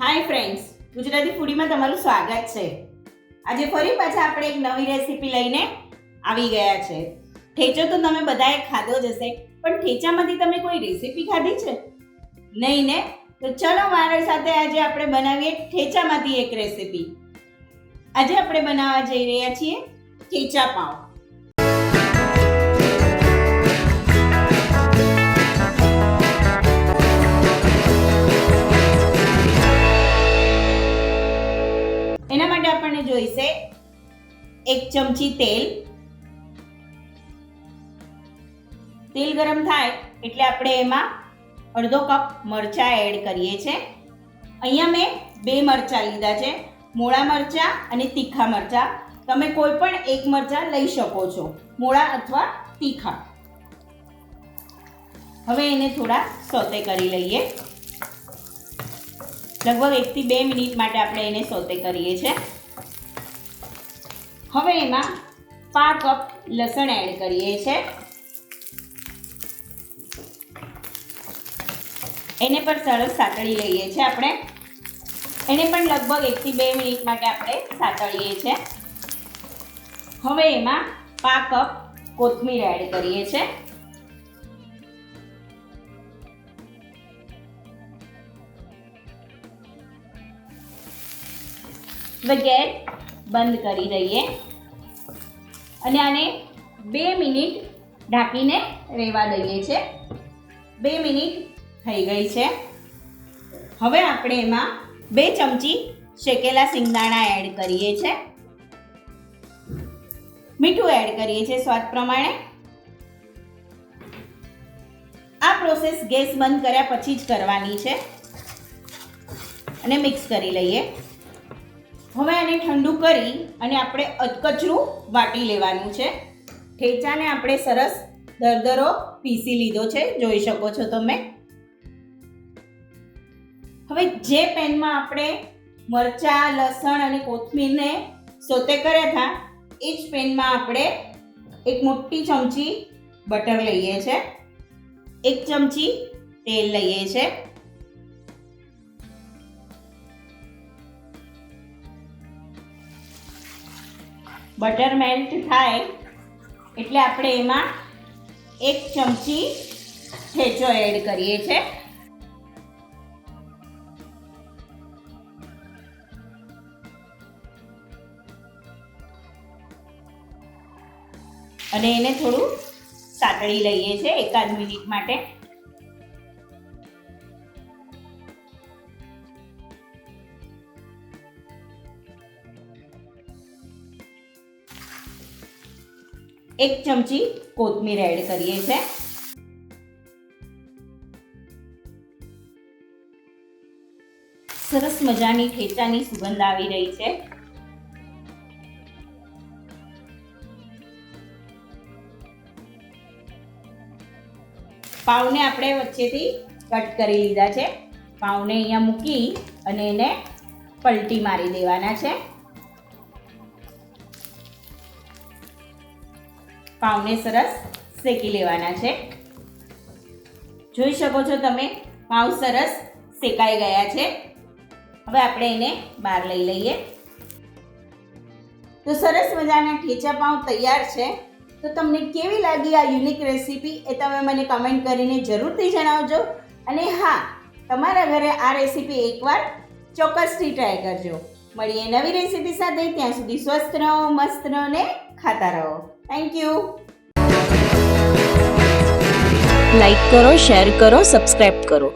Hi friends Gujarati ફૂડીમાં તમારું સ્વાગત છે. આજે ફરી પાછા આપણે એક નવી રેસીપી લઈને આવી ગયા છે. ઠેચો તો તમે બધાએ ખાધો જ હશે, પણ ઠેચામાંથી તમે કોઈ રેસીપી ખાધી છે? નહીં ને? તો ચલો મારા સાથે આજે આપણે બનાવીએ ઠેચામાંથી એક રેસીપી આજે આપણે બનાવવા જઈ રહ્યા છીએ ઠેચા પાવ. આપણને જોઈશે એક ચમચી તેલ. તેલ ગરમ થાય એટલે આપણે એમાં અડધો કપ મરચાં એડ કરીએ છીએ અહીંયા મેં બે મરચાં લીધા છે. મોળા મરચાં અને તીખા મરચાં. તમે કોઈ પણ એક મરચાં લઈ શકો છો, મોળા અથવા તીખા. હવે એને થોડા સોતે કરી લઈએ. લગભગ એકથી બે મિનિટ માટે આપણે એને સોતે કરીએ છીએ હવે એમાં પા કપ લસણ એડ કરીએ છીએ એને પણ સરસ સાતળી લઈએ છીએ આપણે. એને પણ લગભગ એકથી બે મિનિટ માટે આપણે સાતળીએ છીએ. હવે એમાં પા કપ કોથમીર એડ કરીએ છીએ. હવે ગેસ બંધ કરી દઈએ. અને આને બે મિનિટ ઢાંકીને રહેવા દઈએ છે. બે મિનિટ થઈ ગઈ છે. હવે આપણે એમાં બે ચમચી શેકેલા સિંગદાણા એડ કરીએ છે. મીઠું એડ કરીએ છીએ સ્વાદ પ્રમાણે. આ પ્રોસેસ ગેસ બંધ કર્યા પછી જ કરવાની છે. અને મિક્સ કરી લઈએ. હવે આને ઠંડુ કરી અને આપણે અધકચરું વાટી લેવાનું છે. ઠેચાને આપણે સરસ દરદરો પીસી લીધો છે, જોઈ શકો છો તમે. હવે જે પેનમાં આપણે મરચાં, લસણ અને કોથમીરને સોતે કર્યા હતા, એ જ પેનમાં આપણે એક મોટી ચમચી બટર લઈએ છે. એક ચમચી તેલ લઈએ છે. બટર મેલ્ટ થાય એટલે આપણે એમાં એક ચમચી ઠેચો એડ કરીએ છીએ અને એને થોડું સાતળી લઈએ છીએ એકાદ મિનિટ માટે. એક ચમચી કોથમીર એડ કરીએ છીએ સરસ મજાની ઠેચાની સુગંધ આવી રહી છે. પાઉને આપણે વચ્ચેથી કટ કરી લીધા છે. પાઉને અહીંયા મૂકી અને એને પલટી મારી દેવાના છે. પાવને સરસ શેકી લેવાના છે. જોઈ શકો છો તમે પાઉં સરસ શેકાઈ ગયા છે. હવે આપણે એને બહાર લઈ લઈએ. તો સરસ મજાના ઠેચા પાઉં તૈયાર છે. તો તમને કેવી લાગી આ યુનિક રેસીપી એ તમે મને કમેન્ટ કરીને જરૂરથી જણાવજો. અને હા, તમારા ઘરે આ રેસીપી એકવાર ચોક્કસથી ટ્રાય કરજો. મળીએ નવી રેસીપી સાથે, ત્યાં સુધી સ્વસ્થ રહો, મસ્ત રહો ને ખાતા રહો. થેન્ક યુ લાઈક કરો શેર કરો સબસ્ક્રાઈબ કરો.